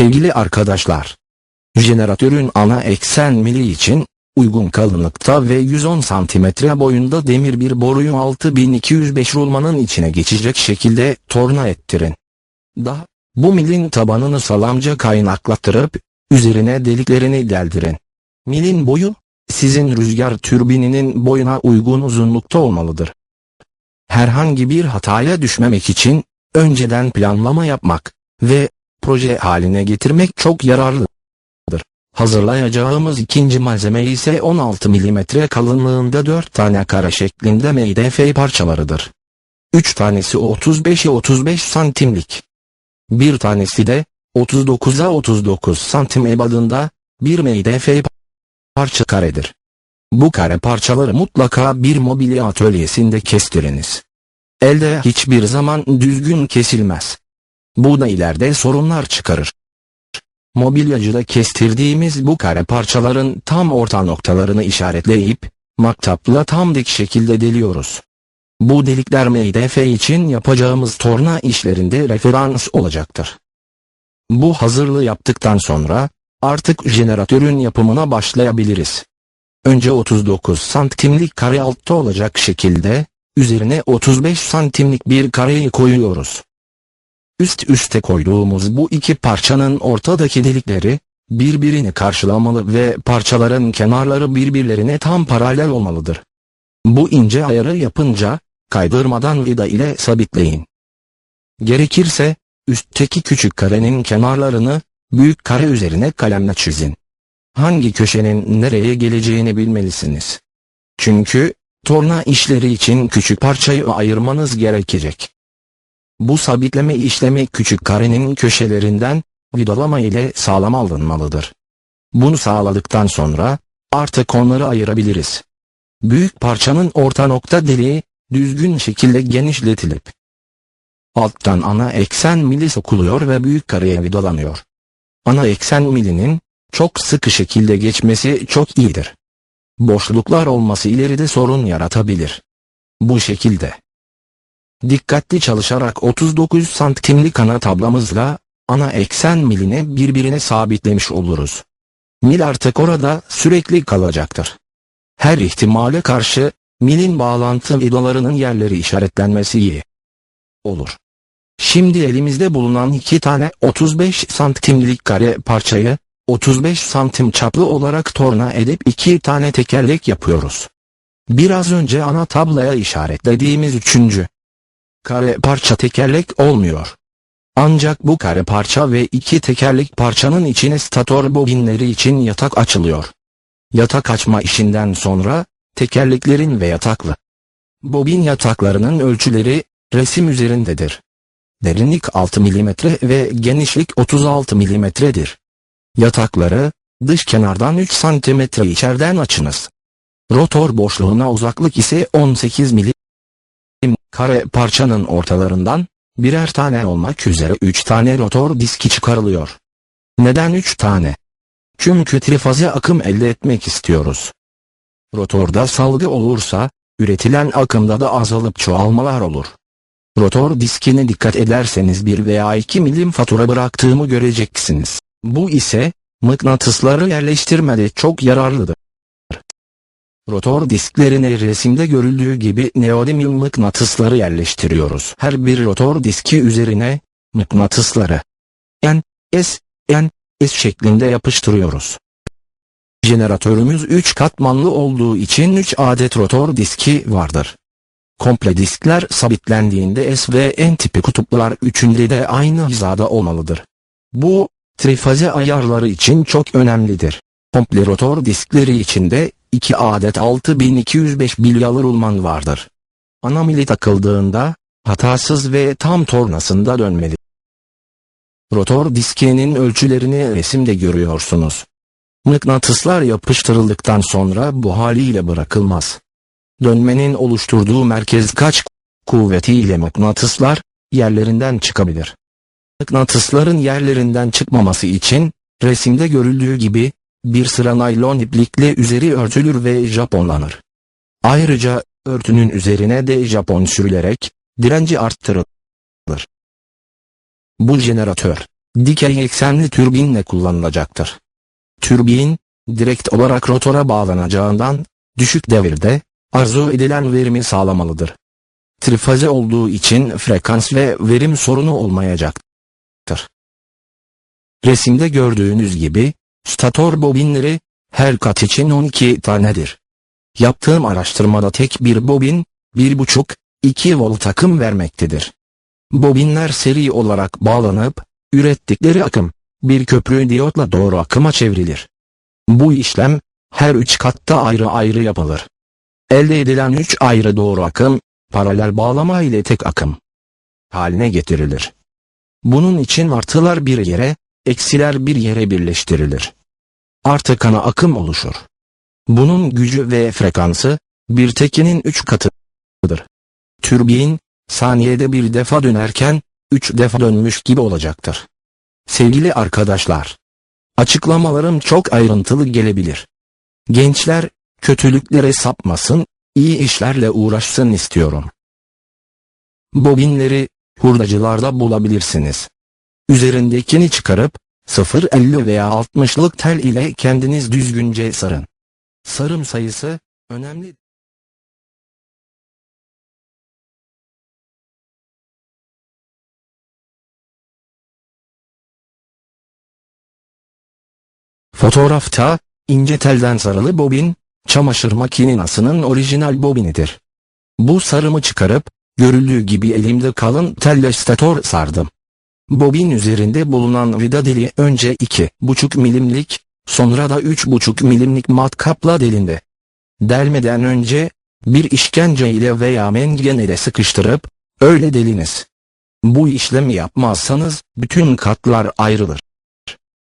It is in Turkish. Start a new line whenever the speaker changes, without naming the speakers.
Sevgili arkadaşlar, jeneratörün ana eksen mili için uygun kalınlıkta ve 110 cm boyunda demir bir boruyu 6205 rulmanın içine geçecek şekilde torna ettirin. Daha, bu milin tabanını salamca kaynaklattırıp, üzerine deliklerini deldirin. Milin boyu, sizin rüzgar türbininin boyuna uygun uzunlukta olmalıdır. Herhangi bir hataya düşmemek için, önceden planlama yapmak ve proje haline getirmek çok yararlıdır. Hazırlayacağımız ikinci malzeme ise 16 mm kalınlığında 4 tane kare şeklinde MDF parçalarıdır. 3 tanesi 35'e 35 santimlik. Bir tanesi de 39'a 39 santim ebadında bir MDF parça karedir. Bu kare parçaları mutlaka bir mobilya atölyesinde kestiriniz. Elde hiçbir zaman düzgün kesilmez. Bu da ileride sorunlar çıkarır. Mobilyacıda kestirdiğimiz bu kare parçaların tam orta noktalarını işaretleyip, maktapla tam dik şekilde deliyoruz. Bu delikler MDF için yapacağımız torna işlerinde referans olacaktır. Bu hazırlığı yaptıktan sonra, artık jeneratörün yapımına başlayabiliriz. Önce 39 santimlik kare altta olacak şekilde, üzerine 35 santimlik bir kareyi koyuyoruz. Üst üste koyduğumuz bu iki parçanın ortadaki delikleri, birbirini karşılamalı ve parçaların kenarları birbirlerine tam paralel olmalıdır. Bu ince ayarı yapınca, kaydırmadan vida ile sabitleyin. Gerekirse, üstteki küçük karenin kenarlarını, büyük kare üzerine kalemle çizin. Hangi köşenin nereye geleceğini bilmelisiniz. Çünkü, torna işleri için küçük parçayı ayırmanız gerekecek. Bu sabitleme işlemi küçük karenin köşelerinden, vidalama ile sağlam alınmalıdır. Bunu sağladıktan sonra, artık onları ayırabiliriz. Büyük parçanın orta nokta deliği, düzgün şekilde genişletilip, alttan ana eksen mili sokuluyor ve büyük kareye vidalanıyor. Ana eksen milinin, çok sıkı şekilde geçmesi çok iyidir. Boşluklar olması ileride sorun yaratabilir. Bu şekilde. Dikkatli çalışarak 39 santimlik ana tablamızla, ana eksen miline birbirine sabitlemiş oluruz. Mil artık orada sürekli kalacaktır. Her ihtimale karşı, milin bağlantı vidalarının yerleri işaretlenmesi iyi olur. Şimdi elimizde bulunan iki tane 35 santimlik kare parçayı, 35 santim çaplı olarak torna edip iki tane tekerlek yapıyoruz. Biraz önce ana tablaya işaretlediğimiz üçüncü kare parça tekerlek olmuyor. Ancak bu kare parça ve iki tekerlek parçanın içine stator bobinleri için yatak açılıyor. Yatak açma işinden sonra, tekerleklerin ve yataklı bobin yataklarının ölçüleri, resim üzerindedir. Derinlik 6 mm ve genişlik 36 mm'dir. Yatakları, dış kenardan 3 cm içeriden açınız. Rotor boşluğuna uzaklık ise 18 mm. Kare parçanın ortalarından, birer tane olmak üzere 3 tane rotor diski çıkarılıyor. Neden 3 tane? Çünkü trifaze akım elde etmek istiyoruz. Rotorda salgı olursa, üretilen akımda da azalıp çoğalmalar olur. Rotor diskine dikkat ederseniz 1 veya 2 milim fatura bıraktığımı göreceksiniz. Bu ise, mıknatısları yerleştirmede çok yararlıdır. Rotor disklerine resimde görüldüğü gibi neodimil mıknatısları yerleştiriyoruz. Her bir rotor diski üzerine, mıknatısları N, S, N, S şeklinde yapıştırıyoruz. Jeneratörümüz 3 katmanlı olduğu için 3 adet rotor diski vardır. Komple diskler sabitlendiğinde S ve N tipi kutuplar üçünde de aynı hizada olmalıdır. Bu, trifaze ayarları için çok önemlidir. Komple rotor diskleri içinde 2 adet 6205 bilyalı rulman vardır. Ana mili takıldığında, hatasız ve tam tornasında dönmeli. Rotor diskinin ölçülerini resimde görüyorsunuz. Mıknatıslar yapıştırıldıktan sonra bu haliyle bırakılmaz. Dönmenin oluşturduğu merkez kaç kuvvetiyle mıknatıslar yerlerinden çıkabilir. Mıknatısların yerlerinden çıkmaması için resimde görüldüğü gibi bir sıra naylon iplikle üzeri örtülür ve japonlanır. Ayrıca örtünün üzerine de japon sürülerek direnci arttırılır. Bu jeneratör dikey eksenli türbinle kullanılacaktır. Türbin, direkt olarak rotora bağlanacağından, düşük devirde, arzu edilen verimi sağlamalıdır. Trifaze olduğu için frekans ve verim sorunu olmayacaktır. Resimde gördüğünüz gibi, stator bobinleri, her kat için 12 tanedir. Yaptığım araştırmada tek bir bobin, 1.5-2 volt akım vermektedir. Bobinler seri olarak bağlanıp, ürettikleri akım, bir köprü diyotla doğru akıma çevrilir. Bu işlem, her üç katta ayrı ayrı yapılır. Elde edilen üç ayrı doğru akım, paralel bağlama ile tek akım haline getirilir. Bunun için artılar bir yere, eksiler bir yere birleştirilir. Artık ana akım oluşur. Bunun gücü ve frekansı, bir tekinin üç katıdır. Türbin, saniyede bir defa dönerken, üç defa dönmüş gibi olacaktır. Sevgili arkadaşlar, açıklamalarım çok ayrıntılı gelebilir. Gençler, kötülüklere sapmasın, iyi işlerle uğraşsın istiyorum. Bobinleri, hurdacılarda bulabilirsiniz. Üzerindekini çıkarıp, 0.50 veya 60'lık tel ile kendiniz düzgünce sarın. Sarım sayısı, önemli. Fotoğrafta, ince telden sarılı bobin, çamaşır makinesinin orijinal bobinidir. Bu sarımı çıkarıp, görüldüğü gibi elimde kalın telle stator sardım. Bobin üzerinde bulunan vida deli önce 2,5 milimlik, sonra da 3,5 milimlik matkapla delindi. Delmeden önce, bir işkence ile veya mengen ile sıkıştırıp, öyle deliniz. Bu işlemi yapmazsanız, bütün katlar ayrılır.